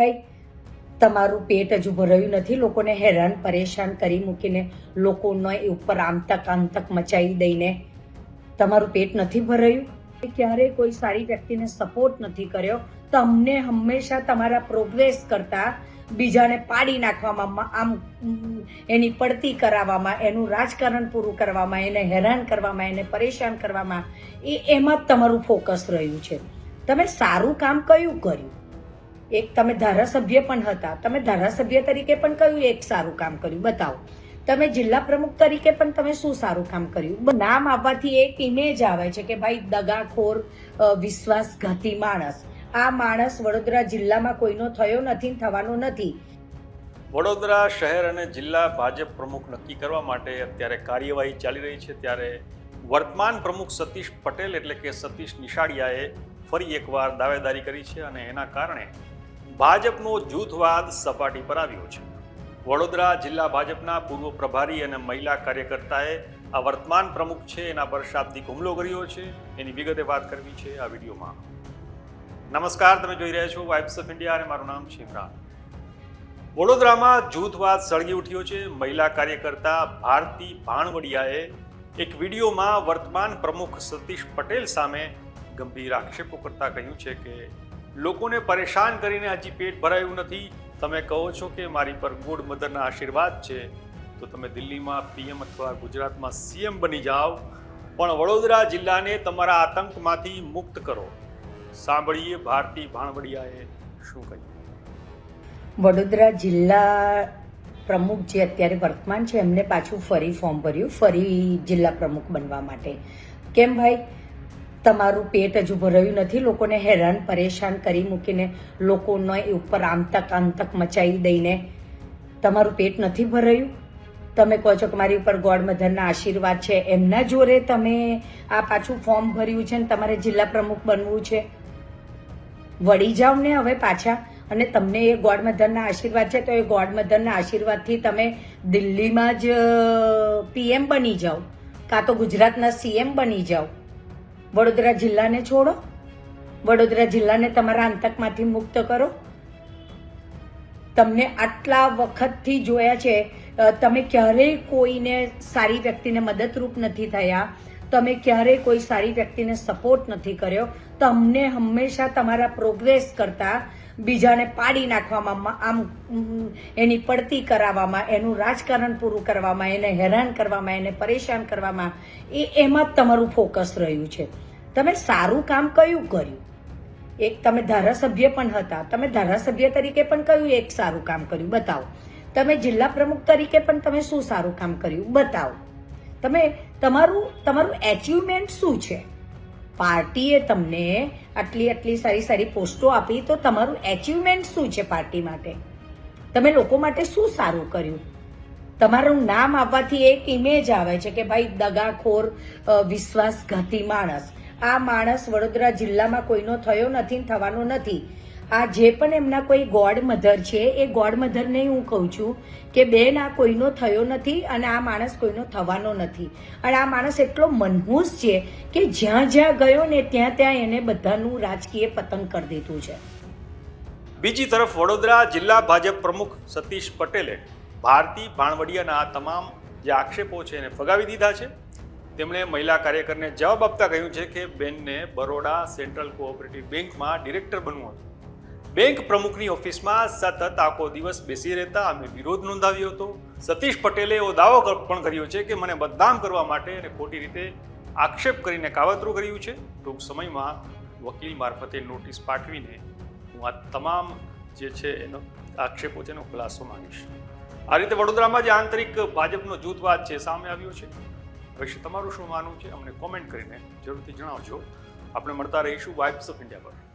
ભાઈ, તમારું પેટ હજુ ભરાયું નથી, લોકોને હેરાન પરેશાન કરી મૂકીને લોકોનો એ ઉપર આમતક આમતક મચાવી દઈને તમારું પેટ નથી ભરાયું? ક્યારેય કોઈ સારી વ્યક્તિને સપોર્ટ નથી કર્યો. તમને હંમેશા તમારા પ્રોગ્રેસ કરતા બીજાને પાડી નાખવામાં, આમ એની પડતી કરાવવામાં, એનું રાજકારણ પૂરું કરવામાં, એને હેરાન કરવામાં, એને પરેશાન કરવામાં, એ એમાં જ તમારું ફોકસ રહ્યું છે. તમે સારું કામ કયું કર્યું? એક તમે ધારાસભ્ય પણ હતા. તમે ધારાસભ્ય તરીકે પણ કયું એક સારું કામ કર્યું? બતાવો. તમે જિલ્લા પ્રમુખ તરીકે પણ તમે શું સારું કામ કર્યું? નામ આવવાથી એક ઇમેજ આવે છે કે ભાઈ દગાખોર વિશ્વાસઘાતી માણસ. આ માણસ વડોદરા જિલ્લામાં કોઈનો થયો નથી, થવાનો નથી. વડોદરા શહેર અને જિલ્લા ભાજપ પ્રમુખ નક્કી કરવા માટે અત્યારે કાર્યવાહી ચાલી રહી છે. ત્યારે વર્તમાન પ્રમુખ સતીશ પટેલ એટલે કે સતીશ નિશાળિયાએ ફરી એકવાર દાવેદારી કરી છે અને એના કારણે ભાજપનો જૂથવાદ સપાટી પર આવ્યો છે. વડોદરા જિલ્લા ભાજપના પૂર્વ પ્રભારી અને મહિલા કાર્યકર્તાએ આ વર્તમાન પ્રમુખ છે, એના પર શાબ્દિક હુમલો કર્યો છે. એની વિગતે વાત કરવી છે આ વિડીયોમાં. નમસ્કાર, તમે જોઈ રહ્યા છો વાઇબ્સ ઓફ ઇન્ડિયા અને મારું નામ છે ઇમરાન. વડોદરામાં જૂથવાદ સળગી ઉઠ્યો છે. મહિલા કાર્યકર્તા ભારતી ભાણવડિયાએ એક વિડીયોમાં વર્તમાન પ્રમુખ સતીશ પટેલ સામે ગંભીર આક્ષેપો કરતા કહ્યું છે કે લોકોને પરેશાન કરીને હજી પેટ ભરાયું નથી. તમે કહો છો કે મારી પર ગુડ મધરના આશીર્વાદ છે, તો તમે દિલ્હીમાં પીએમ અથવા ગુજરાતમાં સીએમ બની જાઓ. પણ વડોદરા જિલ્લાને તમારા આતંકમાંથી મુક્ત કરો. સાંભળીએ ભારતી ભાણવડિયાએ શું કહ્યું. વડોદરા જિલ્લા પ્રમુખ જે અત્યારે વર્તમાન છે, એમને પાછું ફરી ફોર્મ ભર્યું, ફરી જિલ્લા પ્રમુખ બનવા માટે. કેમ ભાઈ? તમારું પેટ હજુ ભરાયું નથી. લોકોને હેરાન, પરેશાન કરી મૂકીને લોકોનો એ ઉપર આમતક આમતક મચાવી દઈને તમારું પેટ નથી ભરાયું તમે કહો છો કે મારી ઉપર ગોડ મધરના આશીર્વાદ છે. એમના જોરે તમે આ પાછું ફોર્મ ભર્યું છે ને તમારે જિલ્લા પ્રમુખ બનવું છે? વળી જાઓ ને હવે પાછા. અને તમને એ ગોડ મધરના આશીર્વાદ છે તો એ ગોડ મધરના આશીર્વાદથી તમે દિલ્હીમાં જ પીએમ બની જાઓ. કાં તો ગુજરાતના સીએમ બની જાઓ. વડોદરા જિલ્લાને છોડો. વડોદરા જિલ્લાને તમારા આંતકમાંથી મુક્ત કરો. તમને આટલા વખતથી જોયા છે તમે ક્યારેય કોઈને સારી વ્યક્તિને મદદરૂપ નથી થયા. તમે ક્યારેય કોઈ સારી વ્યક્તિને સપોર્ટ નથી કર્યો. તમને હંમેશા તમારા પ્રોગ્રેસ કરતા બીજાને પાડી નાખવામાં આમ એની પડતી કરાવવામાં, એનું રાજકારણ પૂરું કરવામાં, એને હેરાન કરવામાં, એને પરેશાન કરવામાં, એ એમાં જ તમારું ફોકસ રહ્યું છે. તમે સારું કામ કયું કર્યું? એક તમે ધારાસભ્ય પણ હતા. તમે ધારાસભ્ય તરીકે પણ કયું એક સારું કામ કર્યું? બતાવો. તમે જિલ્લા પ્રમુખ તરીકે પણ તમે શું સારું કામ કર્યું? બતાવો. તમે, તમારું તમારું એચિવમેન્ટ શું છે? પાર્ટીએ તમને આટલી આટલી સારી સારી પોસ્ટો આપી, તો તમારું એચિવમેન્ટ શું છે પાર્ટી માટે? તમે લોકો માટે શું સારું કર્યું? તમારું નામ આવવાથી એક ઇમેજ આવે છે કે ભાઈ દગાખોર વિશ્વાસઘાતી માણસ. આ માણસ વડોદરા જિલ્લામાં કોઈનો થયો નથી થવાનો નથી. આ જે પણ એમના કોઈ ગોડ મધર છે, એ ગોડ મધરને હું કહું છું કે બેન, આ કોઈનો થયો નથી અને આ માણસ કોઈનો થવાનો નથી. અને આ માણસ એટલો મનહૂસ છે કે જ્યાં જ્યાં ગયો ને ત્યાં ત્યાં એને બધાનું રાજકીય પતન કરી દીધું છે. બીજી તરફ વડોદરા જિલ્લા ભાજપ પ્રમુખ સતીશ પટેલે ભારતી ભાણવડિયાના આ તમામ જે આક્ષેપો છે એને ફગાવી દીધા છે. તેમણે મહિલા કાર્યકરને જવાબ આપતા કહ્યું છે કે બેનને બરોડા સેન્ટ્રલ કોઓપરેટિવ બેંકમાં ડિરેક્ટર બનવું હતું. બેંક પ્રમુખની ઓફિસમાં સતત આખો દિવસ બેસી રહેતા અમે વિરોધ નોંધાવ્યો હતો. સતીશ પટેલે એવો દાવો પણ કર્યો છે કે મને બદનામ કરવા માટે અને ખોટી રીતે આક્ષેપ કરીને કાવતરું કર્યું છે. ટૂંક સમયમાં વકીલ મારફતે નોટિસ પાઠવીને હું આ તમામ જે છે એનો આક્ષેપો છે એનો ખુલાસો માંગીશ. આ રીતે વડોદરામાં જે આંતરિક ભાજપનો જૂથવાદ છે સામે આવ્યો છે. ભવિષ્ય તમારું શું માનવું છે? અમને કોમેન્ટ કરીને જરૂરથી જણાવજો. આપણે મળતા રહીશું વાઇબ્સ ઓફ ઇન્ડિયા પર.